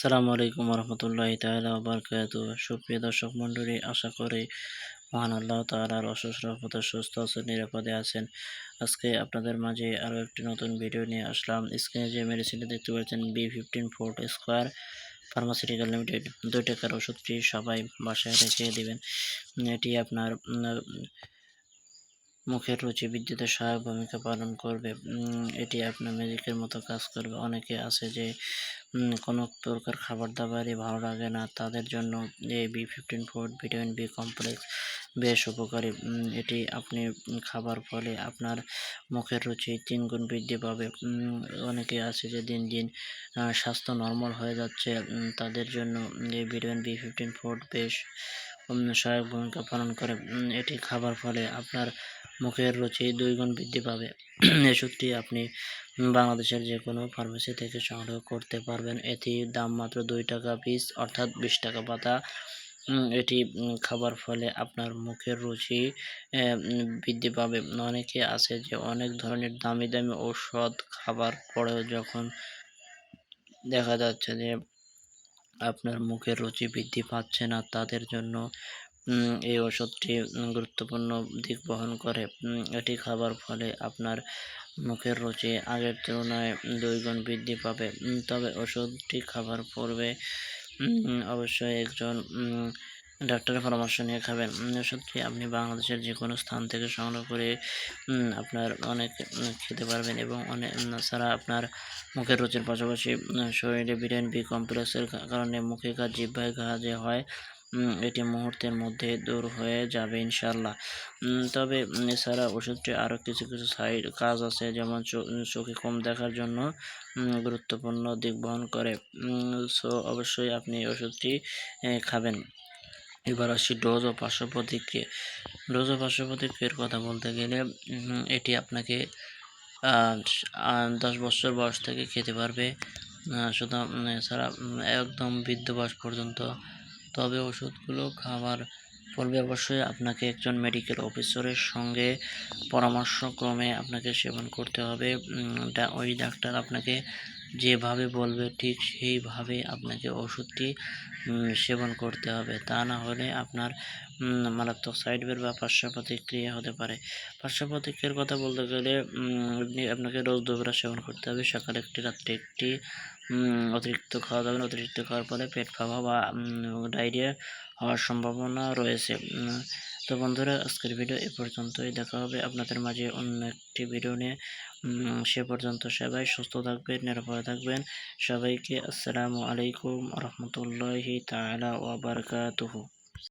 সালামু আলাইকুম রহমতুল্লাহ তাআলা বারকাত। সুপ্রিয় দর্শক মণ্ডলী, আশা করি মহান আল্লাহ তাআলার অশেষ রহমতে সুস্থ আছেন, নিরাপদে আছেন। আজকে আপনাদের মাঝে আরও একটি নতুন ভিডিও নিয়ে আসলাম। স্ক্রিনে যে মেডিসিনটি দেখতে পাচ্ছেন B fifteen forte Square pharmaceutical limited দুই টাকার ওষুধটি সবাই বাসায় রেখে দেবেন। এটি আপনার মুখের রুচি বৃদ্ধিতে সহায়ক ভূমিকা পালন করবে। এটি আপনার ম্যাজিকের মতো কাজ করবে। অনেকে আছে যে কোনো প্রকার খাবার দাবারই ভালো লাগে না। তাদের জন্য এই B fifteen four vitamin B complex বেশ উপকারী। এটি আপনি খাবার ফলে আপনার মুখের রুচি তিন গুণ বৃদ্ধি পাবে। অনেকে আছে যে দিন দিন স্বাস্থ্য নর্মাল হয়ে যাচ্ছে। তাদের জন্য এই ভিটামিন বি ফিফটিন ফোর বেশ সহায়ক ভূমিকা পালন করে। এটি খাবার ফলে আপনার মুখের রুচি দুই গুণ বৃদ্ধি পাবে। ওষুধটি আপনি বাংলাদেশের যে কোনো ফার্মেসি থেকে সংগ্রহ করতে পারবেন। এটি দাম মাত্র দুই টাকা পিস অর্থাৎ বিশ টাকা পাতা। এটি খাবার ফলে আপনার মুখের রুচি বৃদ্ধি পাবে। অনেকে আছে যে অনেক ধরনের দামি দামি ঔষধ খাবার পরেও যখন দেখা যাচ্ছে যে আপনার মুখের রুচি বৃদ্ধি পাচ্ছে না, তাদের জন্য এই ওষুধটি গুরুত্বপূর্ণ দিক বহন করে। এটি খাবার ফলে আপনার মুখের রুচি আগের তুলনায় দুই গুণ বৃদ্ধি পাবে। তবে ওষুধটি খাবার পূর্বে অবশ্যই একজন ডাক্তারের পরামর্শ নিয়ে খাবেন। ওষুধটি আপনি বাংলাদেশের যে কোনো স্থান থেকে সংগ্রহ করে আপনার অনেক খেতে পারবেন এবং অনেক ছাড়া আপনার মুখের রুচির পাশাপাশি শরীরে ভিটামিন বি কমপ্লেক্সের কারণে মুখে ঘা জিহ্বায় ঘা যে হয় এটি মুহূর্তের মধ্যে দূর হয়ে যাবে ইনশাল্লাহ তবে এছাড়া ওষুধটি আরও কিছু কিছু সাইড কাজ আছে, যেমন চোখে কম দেখার জন্য গুরুত্বপূর্ণ দিক বহন করে। সো অবশ্যই আপনি ওষুধটি খাবেন। এবার আসি ডোজ ও পার্শ্ব ডোজ ও পার্শ্ব প্রতিক্রিয়ার কথা বলতে গেলে এটি আপনাকে দশ বছর বয়স থেকে খেতে পারবে। শুধু এছাড়া একদম বৃদ্ধ বয়স পর্যন্ত তবে ওষুধগুলো খাবার পূর্বে অবশ্যই আপনাকে একজন মেডিকেল অফিসারের সঙ্গে পরামর্শক্রমে আপনাকে সেবন করতে হবে। ওই ডাক্তার আপনাকে যেভাবে বলবে, ঠিক সেইভাবে আপনাকে ওষুধটি সেবন করতে হবে। তা না হলে আপনার মারাত্মক সাইড বের বা পার্শ্ব প্রতিক্রিয়া হতে পারে। পার্শ্ব প্রতিক্রিয়ার কথা বলতে গেলে আপনাকে রোজ দুবেলা সেবন করতে হবে। সকালে একটি, রাত্রে একটি অতিরিক্ত খাওয়া যাবে অতিরিক্ত খাওয়ার ফলে পেট ফাঁপা বা ডায়রিয়া হওয়ার সম্ভাবনা রয়েছে। তো বন্ধুরা, আজকের ভিডিও এ পর্যন্তই। দেখা হবে আপনাদের মাঝে অন্য একটি ভিডিও নিয়ে। সে পর্যন্ত সবাই সুস্থ থাকবেন, নিরাপদ থাকবেন। সবাইকে আসসালামু আলাইকুম রহমতুল্লাহি তালা ওয়া বারাকাতুহু।